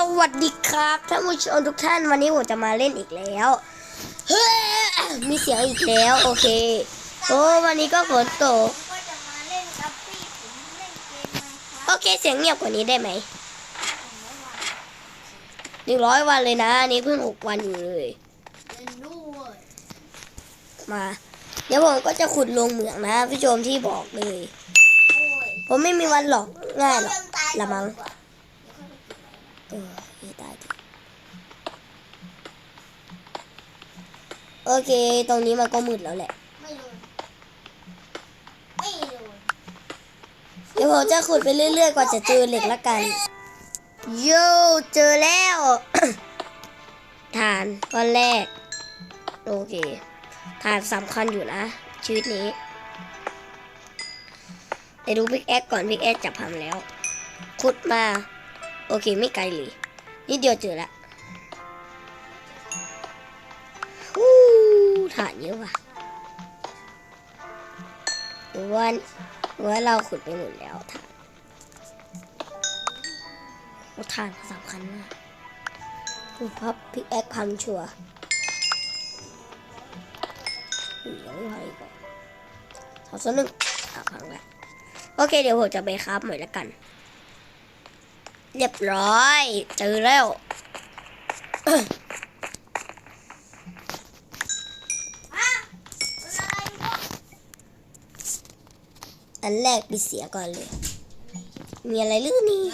สวัสดีครับท่านผู้ชมทุกท่านวันนี้ผมจะมาเล่นอีกแล้วเฮ้ยมีเสียงอีกแล้ว โอเค โอ้วันนี้ก็ฝนตกโอเคเสียงเงียบกว่านี้ได้ไหมหนึ่งร้อยวันเลยนะนี้เพิ่งหกวันอยู่เลย มา เดี๋ยวผมก็จะขุดลงเหมืองนะผู้ชมที่บอกเลย ผมไม่มีวันหลอกง่ายหรอกละมั้ง เออไม่ตายดิโอเค ตรงนี้มันก็มืดแล้วแหละ ไม่โดนไม่โดนเดี๋ยวผมจะขุดไปเรื่อยๆ กว่าจะเจอเหล็กละกัน โย่เจอแล้ว ฐานก้อนแรก โอเค ฐานสำคัญอยู่นะ ชีวิตนี้ไปดูพิกแอคก่อนพิกแอคจับทำแล้ว ขุดมา โอเคไม่ไกลเลยนิดเดียวเจอละฮู้ฐานเยอะว่ะหรือว่าหรือว่าเราขุดไปหมดแล้วฐานโอ้ฐานสำคัญมากดูพับพิกแอคพังชัวร์อยยังไม่ออีกเหรอสองส่วนหนึ่งอะพังแล้วโอเคเดี๋ยวผมจะไปคราฟหน่อยละกัน เรียบร้อย เจอแล้วอันแรกปิดเสียก่อนเลย มีอะไรหรือนี่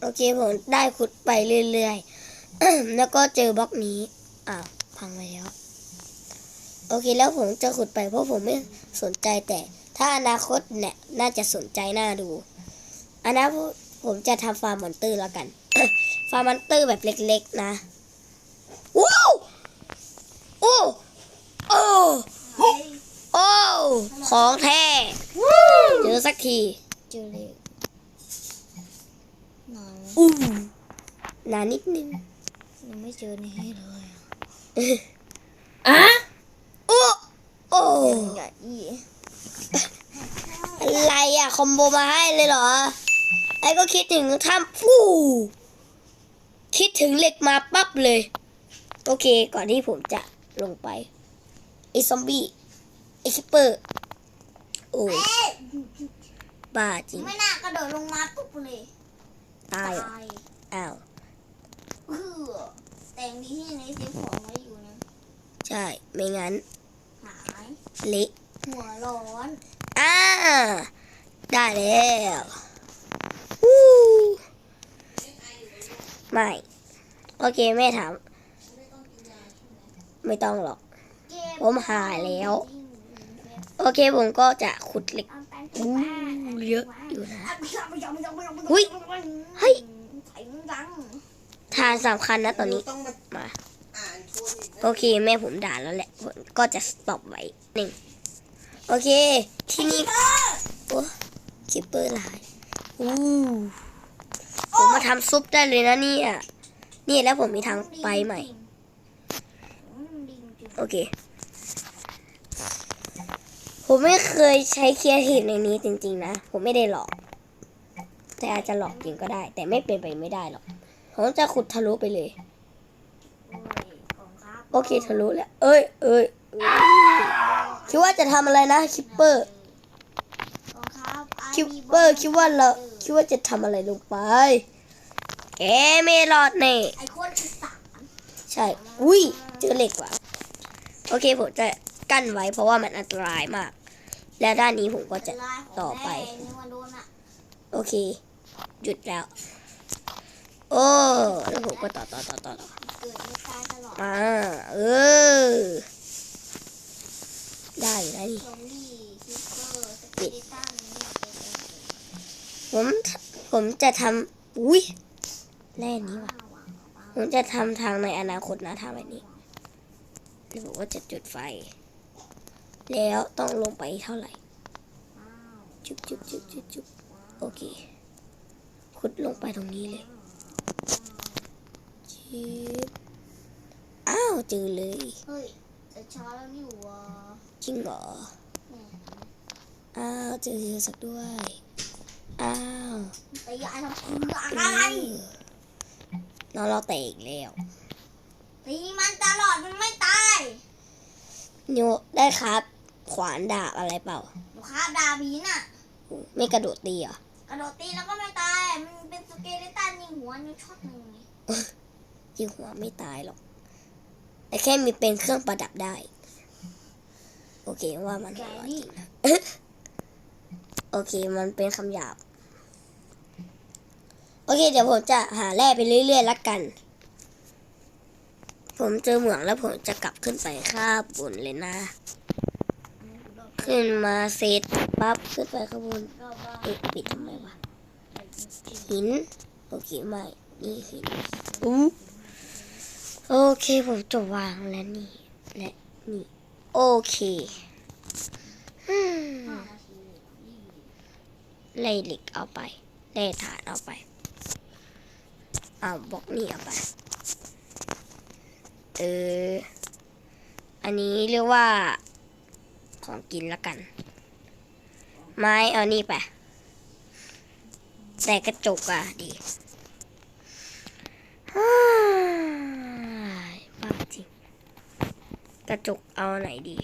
โอเคผมได้ขุดไปเรื่อยๆ แล้วก็เจอบล็อกนี้ อ้าว พังไปแล้ว โอเคแล้วผมจะขุดไปเพราะผมไม่สนใจแต่ ถ้าอนาคตเนี่ย น่าจะสนใจน่าดู อนาคตผมจะทำฟาร์มมอนเตอร์แล้วกัน ฟาร์มมอนเตอร์แบบเล็กๆนะว้าวโอ้โอ้ไอ้โอ้ของแท้เจอสักทีเจอเลยนอนอู้นานนิดนึงยังไม่เจอนี่เลยอะโอ้โอ้อย่าอี้อะไรอะคอมโบมาให้เลยเหรอ ไอ้ก็คิดถึงถ้ำฟูคิดถึงเหล็กมาปั๊บเลย โอเค ก่อนที่ผมจะลงไปไอ้ซอมบี้ไอ้คิปเปอร์ โอ้ยเอ๊ะบ้าจริง ไม่น่ากระโดดลงมาปุ๊บเลย ตายเหรอตายอ้าวเออแต่งดีที่ในเซฟของไว้อยู่นะ ใช่ ไม่งั้น หายเละหัวร้อน อ่า ได้แล้ววู้ ไม่ โอเคแม่ถามไม่ต้องหรอก ผมหายแล้ว โอเคผมก็จะขุดเหล็กอู้เยอะอยู่นะหุ้ยเฮ้ยทานสำคัญนะตอนนี้มาโอเคแม่ผมด่าแล้วแหละผมก็จะสต็อปไว้หนึ่งโอเค ที่นี่โอ้คิปเปอร์ลายอู้ ผมมาทำซุปได้เลยนะเนี่ย นี่แล้วผมมีทางไปใหม่ โอเค ผมไม่เคยใช้เคียร์ทีฟในนี้จริง ๆ นะ ผมไม่ได้หลอก แต่อาจจะหลอกจริงก็ได้ แต่ไม่เป็นไปไม่ได้หรอก ผมจะขุดทะลุไปเลย โอเคทะลุแล้ว เอ้ยเอ้ยเอ้ยคิดว่าจะทำอะไรนะคิปเปอร์คิปเปอร์คิดว่าเรา คิดว่าจะทำอะไรลงไป แกไม่รอดแน่ไอคนอีสานใช่ อุ้ยเจอเหล็กว่ะโอเคผมจะกั้นไว้เพราะว่ามันอันตรายมาก และด้านนี้ผมก็จะต่อไปนี่มันโดนอะโอเค หยุดแล้ว โอ้แล้วผมก็ต่อต่อต่อต่อต่อเกิดไม่ตายตลอดมาเออ ได้อยู่ได้นี่ซอมบี้คิปเผมผมจะทำอุ้ยแร่นี้ว่ะว้าวว้าวผมจะทำทางในอนาคตนะทางแบบนี้แล้วผมก็จะจุดไฟ แล้วต้องลงไปเท่าไหร่ว้าวจุบจุบจุบจุบจุบโอเคขุดลงไปตรงนี้เลยจิบอ้าวเจอเลย เฮ้ยจะช้าแล้วนี่หวะจริงเหรอเนี่ยอ้าวเจอเยอะสักด้วยเอ้าวตียายทำเพื่ออะไรน้องเราเตะอีกแล้วตีมันตลอดมันไม่ตายนิวได้ครับ ขวานดาบอะไรเปล่าลูกค้าดาบีน่ะ ไม่กระโดดตีเหรอกระโดดตีแล้วก็ไม่ตาย มันเป็นสเกเลตันยิงหัวนิ้วช็อตหนึ่งไงยิงหัวไม่ตายหรอก แต่แค่มีเป็นเครื่องประดับได้ โอเคว่ามันใหหัญ่วนี่โอเคมันเป็นคำหยาบ โอเค เดี๋ยวผมจะหาแร่ไปเรื่อยๆแล้วกัน ผมเจอเหมืองแล้วผมจะกลับขึ้นไปข้างบนเลยนะ ขึ้นมาเสร็จปั๊บขึ้นไปข้างบนรอบบ้านเอ๊ะปิดทำไมวะหิน โอเคไม่นี่หินอู้โอเค ผมจะวางแล้วนี่และนี่ โอเคอืมห้านาทียี่ไล่เหล็กเอาไปไล่ฐานเอาไปเอาบล็อกนี่เอาไป เออ อันนี้เรียกว่า ของกินแล้วกัน ไม้เอานี่ไป แต่กระจกอะดีฮ่ายบ้าจริง กระจกเอาไหนดี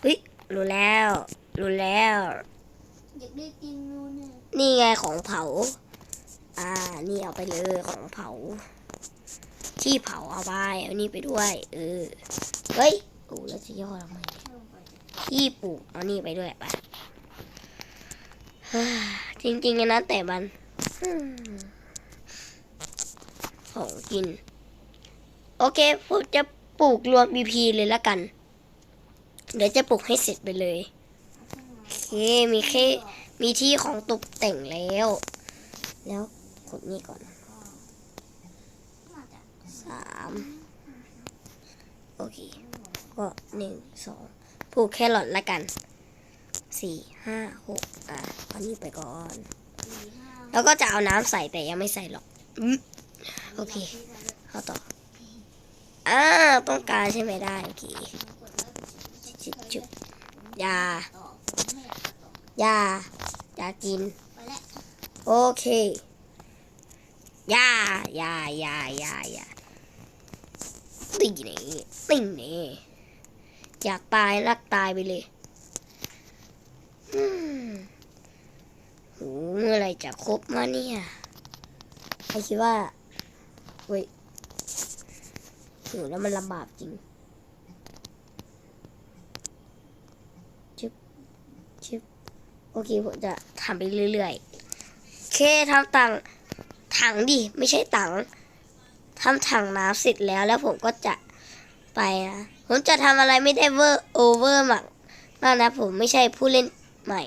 เฮ้ยรู้แล้ว รู้แล้ว อยากได้กินนูนเนี่ยนี่ไงของเผา อ่า นี่เอาไปเลยของเผา ที่เผาเอาไปเอานี่ไปด้วย เออ เฮ้ยโอ้แล้วจะย่อทำไมเนี่ยเพิ่มไปที่ปลูกเอานี่ไปด้วยไปฮ่าจริงๆนะแต่มันของกิน โอเคผมจะปลูกรวม BP เลยละกัน เดี๋ยวจะปลูกให้เสร็จไปเลยโอเคมีแค่มีที่ของตกแต่งแล้ว แล้ว กดนี่ก่อนน่าจะสามโอเค ก็หนึ่งสองผูกแครอทละกันสี่ห้าหกอะเอานี่ไปก่อนสี่ห้าแล้วก็จะเอาน้ำใส่แต่ยังไม่ใส่หรอกอืมโอเคเข้าต่ออ่าต้องการใช่ไหมได้โอเคจุบจุบยาต่อผมไม่อยากต่อยายากินไปแล้วโอเค ยายายายายาตีนี่ตีนี่อยากตายรักตายไปเลยอืมโหเมื่อไรจะครบมาเนี่ยใครคิดว่าเว้ยโหแล้วมันลำบากจริงชิบชิบโอเคผมจะทำไปเรื่อยๆ เคทำตัง ถังดิไม่ใช่ตังทำถังน้ำเสร็จแล้วแล้วผมก็จะไปนะผมจะทำอะไรไม่ได้เวอร์โอเวอร์มากมากนะผมไม่ใช่ผู้เล่นใหม่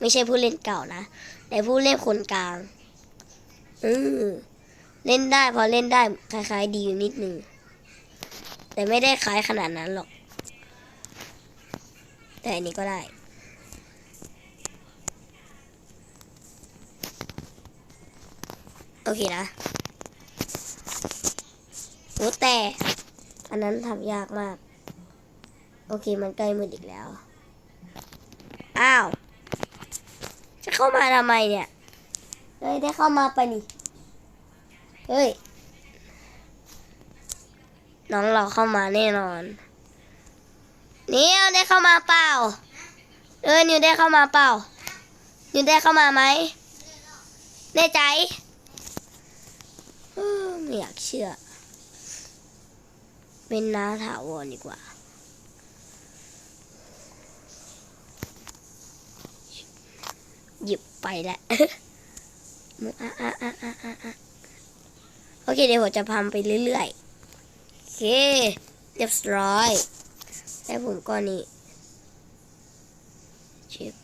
ไม่ใช่ผู้เล่นเก่านะแต่ผู้เล่นคนกลางเออเล่นได้พอเล่นได้คล้ายๆ ดีอยู่นิดนึงแต่ไม่ได้คล้ายขนาดนั้นหรอก แต่อันนี้ก็ได้ โอ เคนะโอ้แต่ อันนั้นทำยากมาก โอเคมันใกล้มืดอีกแล้ว อ้าว จะเข้ามาทำไมเนี่ย เฮ้ย ได้เข้ามาไปะนี่ เฮ้ย น้องเราเข้ามาแน่นอนนิวได้เข้ามาเปล่า เออนิวได้เข้ามาเปล่านิวได้เข้ามาไหมแน่ใจ ไม่อยากเชื่อ เป็นน้าถาวรดีกว่า หยิบไปแล้วอะอะอะอะอะอะโอเค เดี๋ยวผมจะพำไปเรื่อยๆ โอเค เรียบร้อยแล้วผมก็นี่ชิป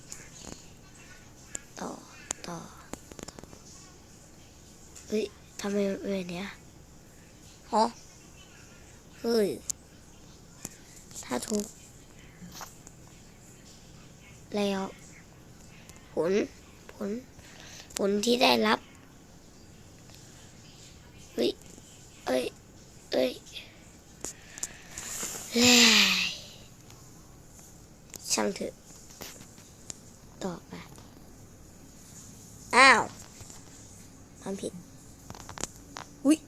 ต่อ ต่อเฮ้ย ทำไมมันเนอย่างเนี้ยฮะเฮ้ย ถ้าทุบแล้ว ผล ผล ผลที่ได้รับ เฮ้ย เอ้ย เอ้ยแล่ช่างเถอะ ต่อไป อ้าวทำผิด อุ้ย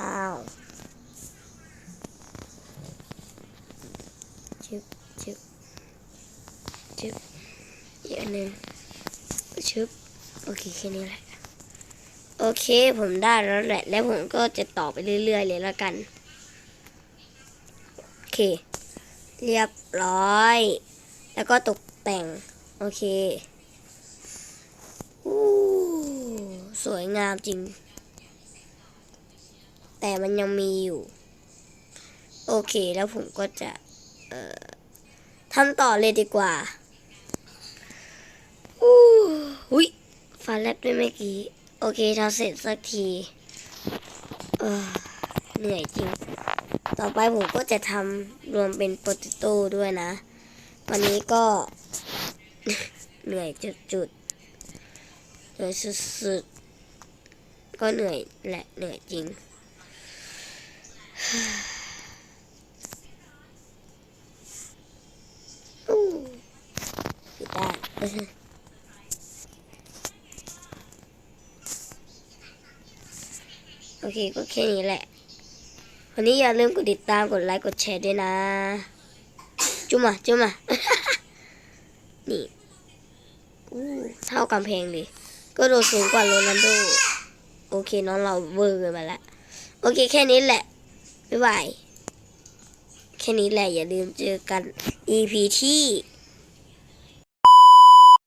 อ้าวชึบชึบชึบอีกอันหนึ่ง ชึบโอเคแค่นี้แหละ โอเคผมได้แล้วแหละ แล้วผมก็จะต่อไปเรื่อย ๆ เลยแล้วกัน โอเค เรียบร้อย แล้วก็ตกแต่ง โอเคอู้สวยงามจริง แต่มันยังมีอยู่ โอเคแล้วผมก็จะเอ่อทำต่อเลยดีกว่า อุ้ยฟ้าแลบด้วยเมื่อกี้ โอเคทำเสร็จสักที เออเหนื่อยจริง ต่อไปผมก็จะทำรวมเป็นโปเตโต้ด้วยนะ วันนี้ก็ เหนื่อยจุดๆเหนื่อยสุดๆ ก็เหนื่อยแหละเหนื่อยจริงอู้ปิดได้ โอเคก็แค่นี้แหละ วันนี้อย่าลืมกดติดตามกดไลค์กดแชร์ด้วยนะ จุ๊มาจุ๊มานี่อู้เท่ากำแพงเลยก็โดดสูงกว่าโรนัลโดโอเคน้องเราเวอร์เกินไปละโอเคแค่นี้แหละ บ๊ายบาย แค่นี้แหละอย่าลืมเจอกัน EP ที่